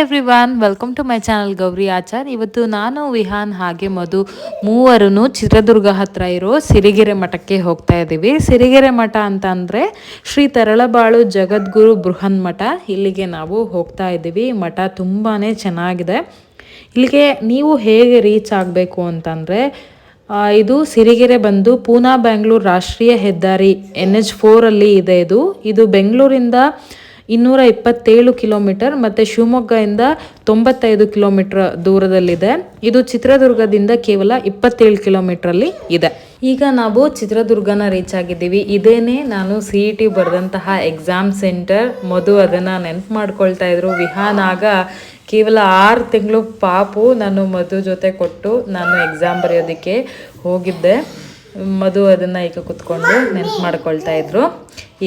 Every welcome to my channel Gauri Achar ಇವತ್ತು ನಾನು, ವಿಹಾನ್ ಹಾಗೆ ಮಧು ಮೂವರು ಚಿತ್ರದುರ್ಗ ಹತ್ರ ಇರೋ ಸಿರಿಗೆರೆ ಮಠಕ್ಕೆ ಹೋಗ್ತಾ ಇದ್ದೀವಿ. ಸಿರಿಗೆರೆ ಮಠ ಅಂತ ಅಂದರೆ ಶ್ರೀ ತರಳಬಾಳು ಜಗದ್ಗುರು ಬೃಹನ್ ಮಠ. ಇಲ್ಲಿಗೆ ನಾವು ಹೋಗ್ತಾ ಇದ್ದೀವಿ. ಮಠ ತುಂಬಾ ಚೆನ್ನಾಗಿದೆ. ಇಲ್ಲಿಗೆ ನೀವು ಹೇಗೆ ರೀಚ್ ಆಗಬೇಕು ಅಂತಂದರೆ ಇದು ಸಿರಿಗೆರೆ ಬಂದು ಪೂನಾ ಬೆಂಗಳೂರು ರಾಷ್ಟ್ರೀಯ ಹೆದ್ದಾರಿ ಎನ್ ಎಚ್ ಫೋರಲ್ಲಿ ಇದೆ ಇದು. ಇದು ಬೆಂಗಳೂರಿಂದ ಇನ್ನೂರ ಇಪ್ಪತ್ತೇಳು ಕಿಲೋಮೀಟರ್ ಮತ್ತು ಶಿವಮೊಗ್ಗದಿಂದ ತೊಂಬತ್ತೈದು ಕಿಲೋಮೀಟರ್ ದೂರದಲ್ಲಿದೆ. ಇದು ಚಿತ್ರದುರ್ಗದಿಂದ ಕೇವಲ ಇಪ್ಪತ್ತೇಳು ಕಿಲೋಮೀಟ್ರಲ್ಲಿ ಇದೆ. ಈಗ ನಾವು ಚಿತ್ರದುರ್ಗನ ರೀಚ್ ಆಗಿದ್ದೀವಿ. ಇದೇನೇ ನಾನು ಸಿ ಇ ಟಿ ಬರೆದಂತಹ ಎಕ್ಸಾಮ್ ಸೆಂಟರ್ ಮಧು ಅದನ್ನು ನೆನಪು ಮಾಡ್ಕೊಳ್ತಾ ಇದ್ರು. ವಿಹಾನ್ ಆಗ ಕೇವಲ ಆರು ತಿಂಗಳು ಪಾಪು ನಾನು ಮಧು ಜೊತೆ ಕೊಟ್ಟು ನಾನು ಎಕ್ಸಾಮ್ ಬರೆಯೋದಕ್ಕೆ ಹೋಗಿದ್ದೆ. ಮಧು ಅದನ್ನು ಈಗ ಕುತ್ಕೊಂಡು ನೆನಪು ಮಾಡ್ಕೊಳ್ತಾ ಇದ್ರು.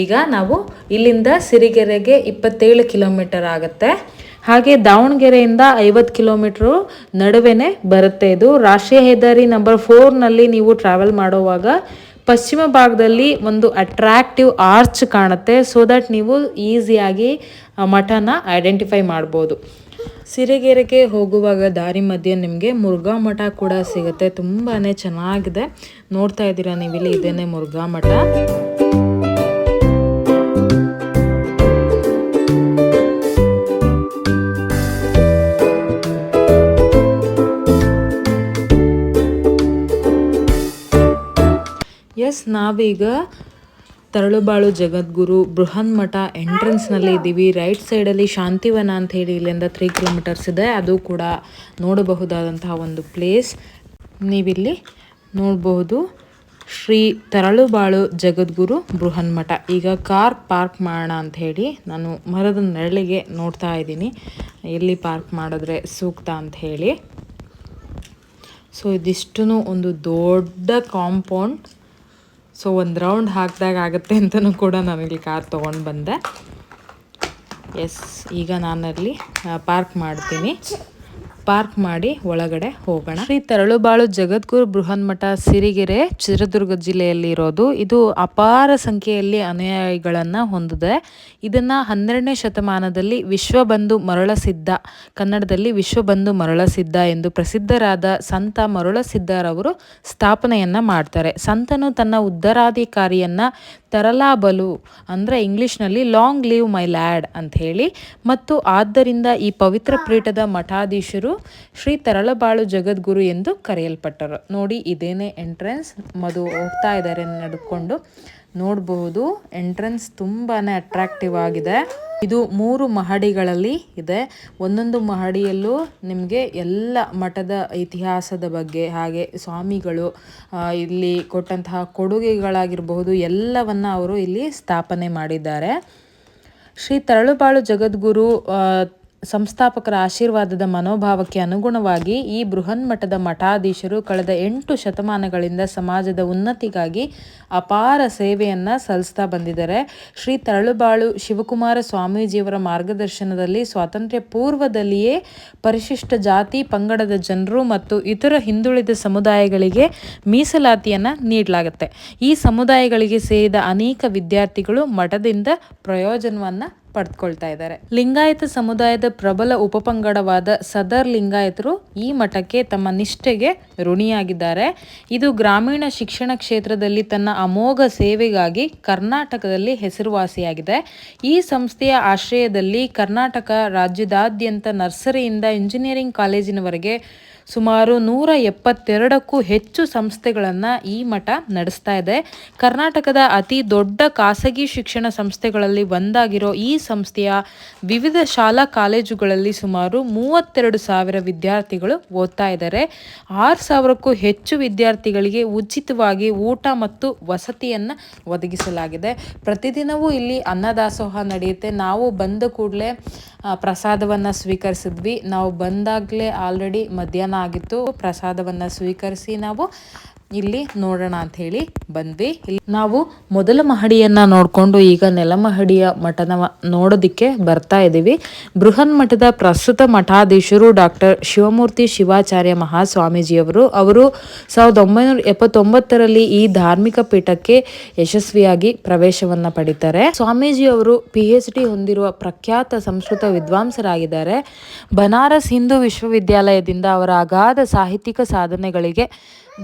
ಈಗ ನಾವು ಇಲ್ಲಿಂದ ಸಿರಿಗೆರೆಗೆ ಇಪ್ಪತ್ತೇಳು ಕಿಲೋಮೀಟರ್ ಆಗುತ್ತೆ. ಹಾಗೆ ದಾವಣಗೆರೆಯಿಂದ ಐವತ್ತು ಕಿಲೋಮೀಟ್ರು ನಡುವೆನೇ ಬರುತ್ತೆ ಇದು. ರಾಷ್ಟ್ರೀಯ ಹೆದ್ದಾರಿ ನಂಬರ್ ಫೋರ್ನಲ್ಲಿ ನೀವು ಟ್ರಾವೆಲ್ ಮಾಡುವಾಗ ಪಶ್ಚಿಮ ಭಾಗದಲ್ಲಿ ಒಂದು ಅಟ್ರಾಕ್ಟಿವ್ ಆರ್ಚ್ ಕಾಣುತ್ತೆ. ಸೊ ದಟ್ ನೀವು ಈಸಿಯಾಗಿ ಮಠನ ಐಡೆಂಟಿಫೈ ಮಾಡ್ಬೋದು. ಸಿರಿಗೆರೆಗೆ ಹೋಗುವಾಗ ದಾರಿ ಮಧ್ಯೆ ನಿಮಗೆ ಮುರುಘಾ ಮಠ ಕೂಡ ಸಿಗುತ್ತೆ. ತುಂಬಾ ಚೆನ್ನಾಗಿದೆ. ನೋಡ್ತಾ ಇದ್ದೀರಾ ನೀವಿಲ್ಲಿ? ಇದೇನೆ ಮುರುಘಾ ಮಠ. ಎಸ್, ನಾವೀಗ ತರಳುಬಾಳು ಜಗದ್ಗುರು ಬೃಹನ್ಮಠ ಎಂಟ್ರೆನ್ಸ್ನಲ್ಲಿ ಇದ್ದೀವಿ. ರೈಟ್ ಸೈಡಲ್ಲಿ ಶಾಂತಿವನ ಅಂತ ಹೇಳಿ ಇಲ್ಲಿಂದ ತ್ರೀ ಕಿಲೋಮೀಟರ್ಸ್ ಇದೆ. ಅದು ಕೂಡ ನೋಡಬಹುದಾದಂತಹ ಒಂದು ಪ್ಲೇಸ್ ನೀವಿಲ್ಲಿ ನೋಡಬಹುದು ಶ್ರೀ ತರಳುಬಾಳು ಜಗದ್ಗುರು ಬೃಹನ್ಮಠ. ಈಗ ಕಾರ್ ಪಾರ್ಕ್ ಮಾಡೋಣ ಅಂತ ಹೇಳಿ ನಾನು ಮರದ ನೆರಳಿಗೆ ನೋಡ್ತಾ ಇದ್ದೀನಿ. ಎಲ್ಲಿ ಪಾರ್ಕ್ ಮಾಡಿದ್ರೆ ಸೂಕ್ತ ಅಂತ ಹೇಳಿ. ಸೊ ಇದಿಷ್ಟು ಒಂದು ದೊಡ್ಡ ಕಾಂಪೌಂಡ್. ಸೊ ಒಂದು ರೌಂಡ್ ಹಾಕಿದಾಗ ಆಗುತ್ತೆ ಅಂತಲೂ ಕೂಡ ನಾನಿಲ್ಲಿ ಕಾರ್ ತೊಗೊಂಡು ಬಂದೆ. ಎಸ್ ಈಗ ನಾನಲ್ಲಿ ಪಾರ್ಕ್ ಮಾಡ್ತೀನಿ. ಪಾರ್ಕ್ ಮಾಡಿ ಒಳಗಡೆ ಹೋಗೋಣ. ಶ್ರೀ ತರಳುಬಾಳು ಜಗದ್ಗುರು ಬೃಹನ್ ಮಠ ಸಿರಿಗೆರೆ ಚಿತ್ರದುರ್ಗ ಜಿಲ್ಲೆಯಲ್ಲಿ ಇರೋದು. ಇದು ಅಪಾರ ಸಂಖ್ಯೆಯಲ್ಲಿ ಅನುಯಾಯಿಗಳನ್ನ ಹೊಂದಿದೆ. ಇದನ್ನ ಹನ್ನೆರಡನೇ ಶತಮಾನದಲ್ಲಿ ವಿಶ್ವಬಂಧು ಮರಳಸಿದ್ದ ಕನ್ನಡದಲ್ಲಿ ವಿಶ್ವಬಂಧು ಮರಳಸಿದ್ದ ಎಂದು ಪ್ರಸಿದ್ಧರಾದ ಸಂತ ಮರುಳಸಿದ್ದರವರು ಸ್ಥಾಪನೆಯನ್ನ ಮಾಡ್ತಾರೆ. ಸಂತನು ತನ್ನ ಉತ್ತರಾಧಿಕಾರಿಯನ್ನ ತರಲಾಬಲು ಅಂದರೆ ಇಂಗ್ಲೀಷ್ನಲ್ಲಿ ಲಾಂಗ್ ಲೀವ್ ಮೈ ಲ್ಯಾಡ್ ಅಂತ ಹೇಳಿ. ಮತ್ತು ಆದ್ದರಿಂದ ಈ ಪವಿತ್ರ ಪೀಠದ ಮಠಾಧೀಶರು ಶ್ರೀ ತರಳಬಾಳು ಜಗದ್ಗುರು ಎಂದು ಕರೆಯಲ್ಪಟ್ಟರು. ನೋಡಿ ಇದೇನೇ ಎಂಟ್ರೆನ್ಸ್ ಮದು ಹೋಗ್ತಾ ಇದ್ದಾರೆ ನಡ್ಕೊಂಡು. ನೋಡಬಹುದು ಎಂಟ್ರೆನ್ಸ್ ತುಂಬಾ ಅಟ್ರಾಕ್ಟಿವ್ ಆಗಿದೆ. ಇದು ಮೂರು ಮಹಡಿಗಳಲ್ಲಿ ಇದೆ. ಒಂದೊಂದು ಮಹಡಿಯಲ್ಲೂ ನಿಮಗೆ ಎಲ್ಲ ಮಠದ ಇತಿಹಾಸದ ಬಗ್ಗೆ, ಹಾಗೆ ಸ್ವಾಮಿಗಳು ಇಲ್ಲಿ ಕೊಟ್ಟಂತಹ ಕೊಡುಗೆಗಳಾಗಿರಬಹುದು, ಎಲ್ಲವನ್ನು ಅವರು ಇಲ್ಲಿ ಸ್ಥಾಪನೆ ಮಾಡಿದ್ದಾರೆ. ಶ್ರೀ ತರಳುಬಾಳು ಜಗದ್ಗುರು ಸಂಸ್ಥಾಪಕರ ಆಶೀರ್ವಾದದ ಮನೋಭಾವಕ್ಕೆ ಅನುಗುಣವಾಗಿ ಈ ಬೃಹನ್ಮಠದ ಮಠಾಧೀಶರು ಕಳೆದ ಎಂಟು ಶತಮಾನಗಳಿಂದ ಸಮಾಜದ ಉನ್ನತಿಗಾಗಿ ಅಪಾರ ಸೇವೆಯನ್ನು ಸಲ್ಲಿಸ್ತಾ ಬಂದಿದ್ದಾರೆ. ಶ್ರೀ ತರಳುಬಾಳು ಶಿವಕುಮಾರ ಸ್ವಾಮೀಜಿಯವರ ಮಾರ್ಗದರ್ಶನದಲ್ಲಿ ಸ್ವಾತಂತ್ರ್ಯ ಪೂರ್ವದಲ್ಲಿಯೇ ಪರಿಶಿಷ್ಟ ಜಾತಿ, ಪಂಗಡದ ಜನರು ಮತ್ತು ಇತರ ಹಿಂದುಳಿದ ಸಮುದಾಯಗಳಿಗೆ ಮೀಸಲಾತಿಯನ್ನು ನೀಡಲಾಗುತ್ತೆ. ಈ ಸಮುದಾಯಗಳಿಗೆ ಸೇರಿದ ಅನೇಕ ವಿದ್ಯಾರ್ಥಿಗಳು ಮಠದಿಂದ ಪ್ರಯೋಜನವನ್ನ ಪಡೆದುಕೊಳ್ತಾ ಇದ್ದಾರೆ. ಲಿಂಗಾಯತ ಸಮುದಾಯದ ಪ್ರಬಲ ಉಪಪಂಗಡವಾದ ಸದರ್ ಲಿಂಗಾಯತರು ಈ ಮಠಕ್ಕೆ ತಮ್ಮ ನಿಷ್ಠೆಗೆ ಋಣಿಯಾಗಿದ್ದಾರೆ. ಇದು ಗ್ರಾಮೀಣ ಶಿಕ್ಷಣ ಕ್ಷೇತ್ರದಲ್ಲಿ ತನ್ನ ಅಮೋಘ ಸೇವೆಗಾಗಿ ಕರ್ನಾಟಕದಲ್ಲಿ ಹೆಸರುವಾಸಿಯಾಗಿದೆ. ಈ ಸಂಸ್ಥೆಯ ಆಶ್ರಯದಲ್ಲಿ ಕರ್ನಾಟಕ ರಾಜ್ಯದಾದ್ಯಂತ ನರ್ಸರಿಯಿಂದ ಇಂಜಿನಿಯರಿಂಗ್ ಕಾಲೇಜಿನವರೆಗೆ ಸುಮಾರು ನೂರ ಎಪ್ಪತ್ತೆರಡಕ್ಕೂ ಹೆಚ್ಚು ಸಂಸ್ಥೆಗಳನ್ನು ಈ ಮಠ ನಡೆಸ್ತಾ ಇದೆ. ಕರ್ನಾಟಕದ ಅತಿ ದೊಡ್ಡ ಖಾಸಗಿ ಶಿಕ್ಷಣ ಸಂಸ್ಥೆಗಳಲ್ಲಿ ಒಂದಾಗಿರೋ ಈ ಸಂಸ್ಥೆಯ ವಿವಿಧ ಶಾಲಾ ಕಾಲೇಜುಗಳಲ್ಲಿ ಸುಮಾರು ಮೂವತ್ತೆರಡು ಸಾವಿರ ವಿದ್ಯಾರ್ಥಿಗಳು ಓದ್ತಾ ಇದ್ದಾರೆ. ಆರು ಸಾವಿರಕ್ಕೂ ಹೆಚ್ಚು ವಿದ್ಯಾರ್ಥಿಗಳಿಗೆ ಉಚಿತವಾಗಿ ಊಟ ಮತ್ತು ವಸತಿಯನ್ನು ಒದಗಿಸಲಾಗಿದೆ. ಪ್ರತಿದಿನವೂ ಇಲ್ಲಿ ಅನ್ನದಾಸೋಹ ನಡೆಯುತ್ತೆ. ನಾವು ಬಂದ ಕೂಡಲೇ ಪ್ರಸಾದವನ್ನು ಸ್ವೀಕರಿಸಿದ್ವಿ. ನಾವು ಬಂದಾಗಲೇ ಆಲ್ರೆಡಿ ಮಧ್ಯಾಹ್ನ ಆಗಿತ್ತು. ಪ್ರಸಾದವನ್ನು ಸ್ವೀಕರಿಸಿ ನಾವು ಇಲ್ಲಿ ನೋಡೋಣ ಅಂತ ಹೇಳಿ ಬಂದ್ವಿ. ನಾವು ಮೊದಲ ಮಹಡಿಯನ್ನ ನೋಡಿಕೊಂಡು ಈಗ ನೆಲಮಹಡಿಯ ಮಠನ ನೋಡೋದಿಕ್ಕೆ ಬರ್ತಾ ಇದ್ದೀವಿ ಬೃಹನ್ ಮಠದ ಪ್ರಸ್ತುತ ಮಠಾಧೀಶರು ಡಾಕ್ಟರ್ ಶಿವಮೂರ್ತಿ ಶಿವಾಚಾರ್ಯ ಮಹಾಸ್ವಾಮೀಜಿಯವರು, ಅವರು ಸಾವಿರದ ಒಂಬೈನೂರ ಎಪ್ಪತ್ತೊಂಬತ್ತರಲ್ಲಿ ಈ ಧಾರ್ಮಿಕ ಪೀಠಕ್ಕೆ ಯಶಸ್ವಿಯಾಗಿ ಪ್ರವೇಶವನ್ನ ಪಡಿತಾರೆ. ಸ್ವಾಮೀಜಿಯವರು ಪಿ ಎಚ್ ಡಿ ಹೊಂದಿರುವ ಪ್ರಖ್ಯಾತ ಸಂಸ್ಕೃತ ವಿದ್ವಾಂಸರಾಗಿದ್ದಾರೆ. ಬನಾರಸ್ ಹಿಂದೂ ವಿಶ್ವವಿದ್ಯಾಲಯದಿಂದ ಅವರ ಅಗಾಧ ಸಾಹಿತ್ಯಿಕ ಸಾಧನೆಗಳಿಗೆ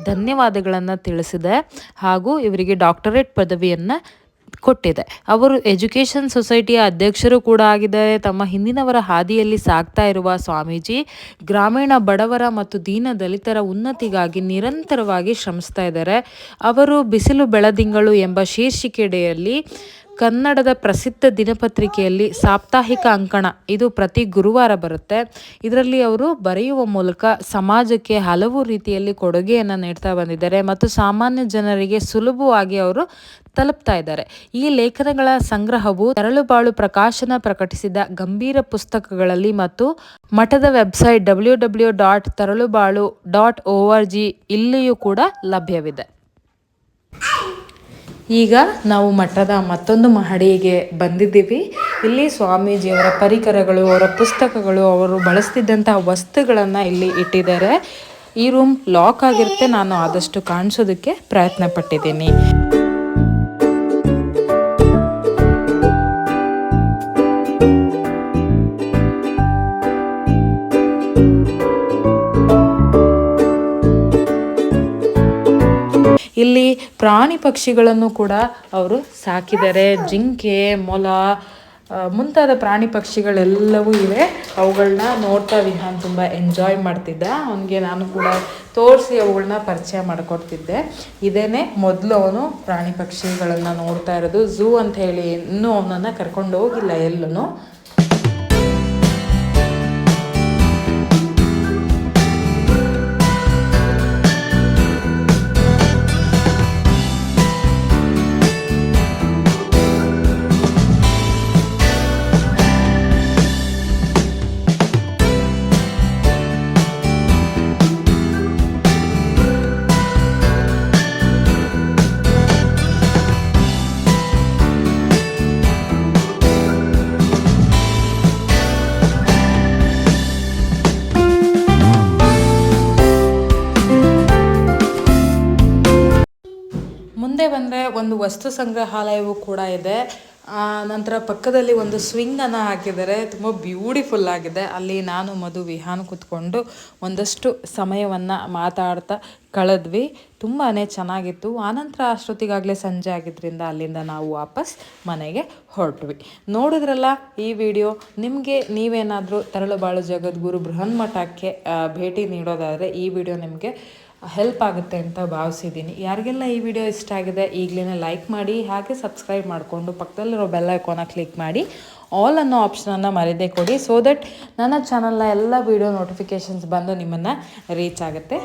ಧನ್ಯವಾದಗಳನ್ನು ತಿಳಿಸಿದೆ ಹಾಗೂ ಇವರಿಗೆ ಡಾಕ್ಟರೇಟ್ ಪದವಿಯನ್ನು ಕೊಟ್ಟಿದೆ. ಅವರು ಎಜುಕೇಷನ್ ಸೊಸೈಟಿಯ ಅಧ್ಯಕ್ಷರು ಕೂಡ ಆಗಿದ್ದಾರೆ. ತಮ್ಮ ಹಿಂದಿನವರ ಹಾದಿಯಲ್ಲಿ ಸಾಗ್ತಾ ಇರುವ ಸ್ವಾಮೀಜಿ ಗ್ರಾಮೀಣ ಬಡವರ ಮತ್ತು ದೀನ ದಲಿತರ ಉನ್ನತಿಗಾಗಿ ನಿರಂತರವಾಗಿ ಶ್ರಮಿಸ್ತಾ ಇದ್ದಾರೆ. ಅವರು ಬಿಸಿಲು ಬೆಳದಿಂಗಳು ಎಂಬ ಶೀರ್ಷಿಕೆಡೆಯಲ್ಲಿ ಕನ್ನಡದ ಪ್ರಸಿದ್ಧ ದಿನಪತ್ರಿಕೆಯಲ್ಲಿ ಸಾಪ್ತಾಹಿಕ ಅಂಕಣ. ಇದು ಪ್ರತಿ ಗುರುವಾರ ಬರುತ್ತೆ. ಇದರಲ್ಲಿ ಅವರು ಬರೆಯುವ ಮೂಲಕ ಸಮಾಜಕ್ಕೆ ಹಲವು ರೀತಿಯಲ್ಲಿ ಕೊಡುಗೆಯನ್ನು ನೀಡ್ತಾ ಬಂದಿದ್ದಾರೆ ಮತ್ತು ಸಾಮಾನ್ಯ ಜನರಿಗೆ ಸುಲಭವಾಗಿ ಅವರು ತಲುಪ್ತಾ ಇದ್ದಾರೆ. ಈ ಲೇಖನಗಳ ಸಂಗ್ರಹವು ತರಳುಬಾಳು ಪ್ರಕಾಶನ ಪ್ರಕಟಿಸಿದ ಗಂಭೀರ ಪುಸ್ತಕಗಳಲ್ಲಿ ಮತ್ತು ಮಠದ website W W dot Taralabalu dot O R G ಇಲ್ಲಿಯೂ ಕೂಡ ಲಭ್ಯವಿದೆ. ಈಗ ನಾವು ಮಠದ ಮತ್ತೊಂದು ಮಹಡಿಗೆ ಬಂದಿದ್ದೀವಿ. ಇಲ್ಲಿ ಸ್ವಾಮೀಜಿಯವರ ಪರಿಕರಗಳು, ಅವರ ಪುಸ್ತಕಗಳು, ಅವರು ಬಳಸ್ತಿದ್ದಂತಹ ವಸ್ತುಗಳನ್ನು ಇಲ್ಲಿ ಇಟ್ಟಿದ್ದಾರೆ. ಈ ರೂಮ್ ಲಾಕ್ ಆಗಿರುತ್ತೆ. ನಾನು ಆದಷ್ಟು ಕಾಣಿಸೋದಕ್ಕೆ ಪ್ರಯತ್ನ ಪಟ್ಟಿದ್ದೀನಿ ಇಲ್ಲಿ ಪ್ರಾಣಿ ಪಕ್ಷಿಗಳನ್ನು ಕೂಡ ಅವರು ಸಾಕಿದ್ದಾರೆ. ಜಿಂಕೆ, ಮೊಲ ಮುಂತಾದ ಪ್ರಾಣಿ ಪಕ್ಷಿಗಳೆಲ್ಲವೂ ಇವೆ. ಅವುಗಳನ್ನ ನೋಡ್ತಾ ವಿಹಾನ್ ತುಂಬ ಎಂಜಾಯ್ ಮಾಡ್ತಿದ್ದ. ಅವನಿಗೆ ನಾನು ಕೂಡ ತೋರಿಸಿ ಅವುಗಳನ್ನ ಪರಿಚಯ ಮಾಡಿಕೊಡ್ತಿದ್ದೆ. ಇದೇನೆ ಮೊದಲು ಅವನು ಪ್ರಾಣಿ ಪಕ್ಷಿಗಳನ್ನು ನೋಡ್ತಾ ಇರೋದು. ಝೂ ಅಂತ ಹೇಳಿ ಇನ್ನೂ ಅವನನ್ನು ಕರ್ಕೊಂಡು ಹೋಗಿಲ್ಲ ಎಲ್ಲೂ ಮುಂದೆ ಬಂದರೆ ಒಂದು ವಸ್ತು ಸಂಗ್ರಹಾಲಯವೂ ಕೂಡ ಇದೆ. ನಂತರ ಪಕ್ಕದಲ್ಲಿ ಒಂದು ಸ್ವಿಂಗನ್ನು ಹಾಕಿದ್ದಾರೆ. ತುಂಬ ಬ್ಯೂಟಿಫುಲ್ ಆಗಿದೆ. ಅಲ್ಲಿ ನಾನು, ಮಧು, ವಿಹಾನ್ ಕೂತ್ಕೊಂಡು ಒಂದಷ್ಟು ಸಮಯವನ್ನು ಮಾತಾಡ್ತಾ ಕಳೆದ್ವಿ. ತುಂಬಾ ಚೆನ್ನಾಗಿತ್ತು. ಆನಂತರ ಅಷ್ಟೊತ್ತಿಗಾಗಲೇ ಸಂಜೆ ಆಗಿದ್ದರಿಂದ ಅಲ್ಲಿಂದ ನಾವು ವಾಪಸ್ ಮನೆಗೆ ಹೊರಟ್ವಿ. ನೋಡಿದ್ರಲ್ಲ ಈ ವಿಡಿಯೋ, ನಿಮಗೆ ನೀವೇನಾದರೂ ತರಳುಬಾಳು ಜಗದ್ಗುರು ಬೃಹನ್ಮಠಕ್ಕೆ ಭೇಟಿ ನೀಡೋದಾದರೆ ಈ ವಿಡಿಯೋ ನಿಮಗೆ ಹೆಲ್ಪ್ ಆಗುತ್ತೆ ಅಂತ ಭಾವಿಸಿದ್ದೀನಿ. ಯಾರಿಗೆಲ್ಲ ಈ ವಿಡಿಯೋ ಇಷ್ಟ ಆಗಿದೆ, ಈಗಲೇ ಲೈಕ್ ಮಾಡಿ, ಹಾಗೆ ಸಬ್ಸ್ಕ್ರೈಬ್ ಮಾಡಿಕೊಂಡು ಪಕ್ಕದಲ್ಲಿರೋ ಬೆಲ್ ಐಕೋನ ಕ್ಲಿಕ್ ಮಾಡಿ. ಆಲ್ ಅನ್ನೋ ಆಪ್ಷನನ್ನು ಮರೆಯದೇ ಕೊಡಿ ಸೊ ದಟ್ ನನ್ನ ಚಾನಲ್ನ ಎಲ್ಲ ವಿಡಿಯೋ ನೋಟಿಫಿಕೇಷನ್ಸ್ ಬಂದು ನಿಮ್ಮನ್ನು ರೀಚ್ ಆಗುತ್ತೆ.